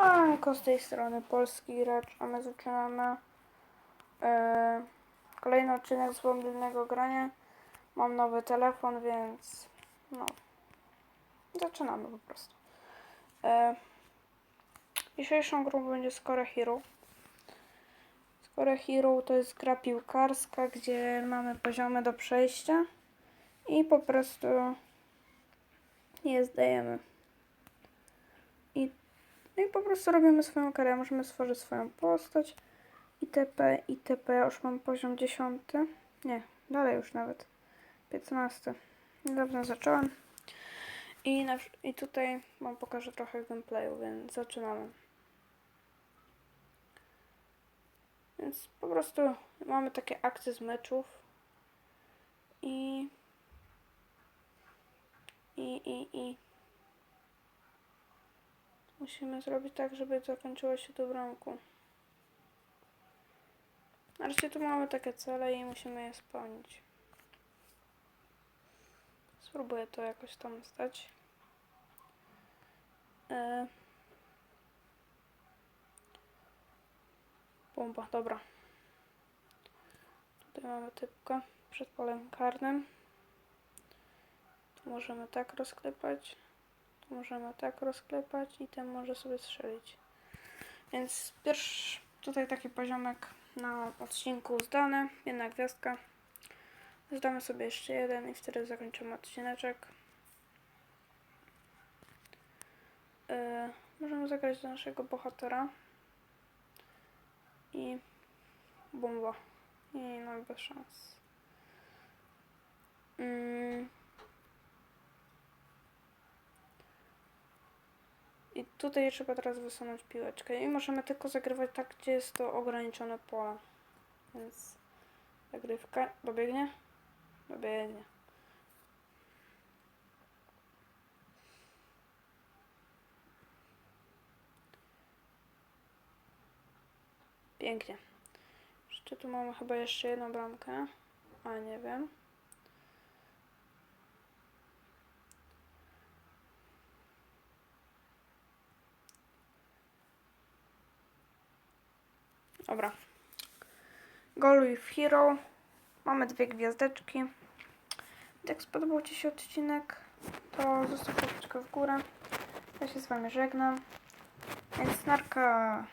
Siemanko z tej strony Polski Gracz, a my zaczynamy e, kolejny odcinek z mobilnego grania. Mam nowy telefon, więc no, zaczynamy po prostu. E, dzisiejszą grą będzie Score Hero. Score Hero to jest gra piłkarska, gdzie mamy poziomy do przejścia i po prostu je zdajemy. No i po prostu robimy swoją karierę. Możemy stworzyć swoją postać. ITP, ITP, już mam poziom 10. Nie, dalej już nawet. 15. Niedawno zacząłem. I, na, I tutaj Wam pokażę trochę gameplayu, więc zaczynamy. Więc po prostu mamy takie akcje z meczów. I... I, i, i... Musimy zrobić tak, żeby zakończyło się to bramką. Na razie tu mamy takie cele i musimy je spełnić. Spróbuję to jakoś tam stać. E... Bomba, dobra. Tutaj mamy typkę przed polem karnym. Możemy tak rozklepać. Możemy tak rozklepać i ten może sobie strzelić. Więc pierwszy tutaj taki poziomek na odcinku zdany. Jedna gwiazdka. Zdamy sobie jeszcze jeden i wtedy zakończymy odcineczek. Yy, możemy zagrać do naszego bohatera. I bomba. I mamy bez szans. Yy. I tutaj trzeba teraz wysunąć piłeczkę. I możemy tylko zagrywać tak, gdzie jest to ograniczone pole. Więc zagrywka. Dobiegnie? Dobiegnie. Pięknie. Jeszcze tu mamy chyba jeszcze jedną bramkę. A nie wiem. Dobra. Goluj w Hero. Mamy dwie gwiazdeczki. Jak spodobał Ci się odcinek, to zostaw łapeczkę w górę. Ja się z Wami żegnam. Więc narka.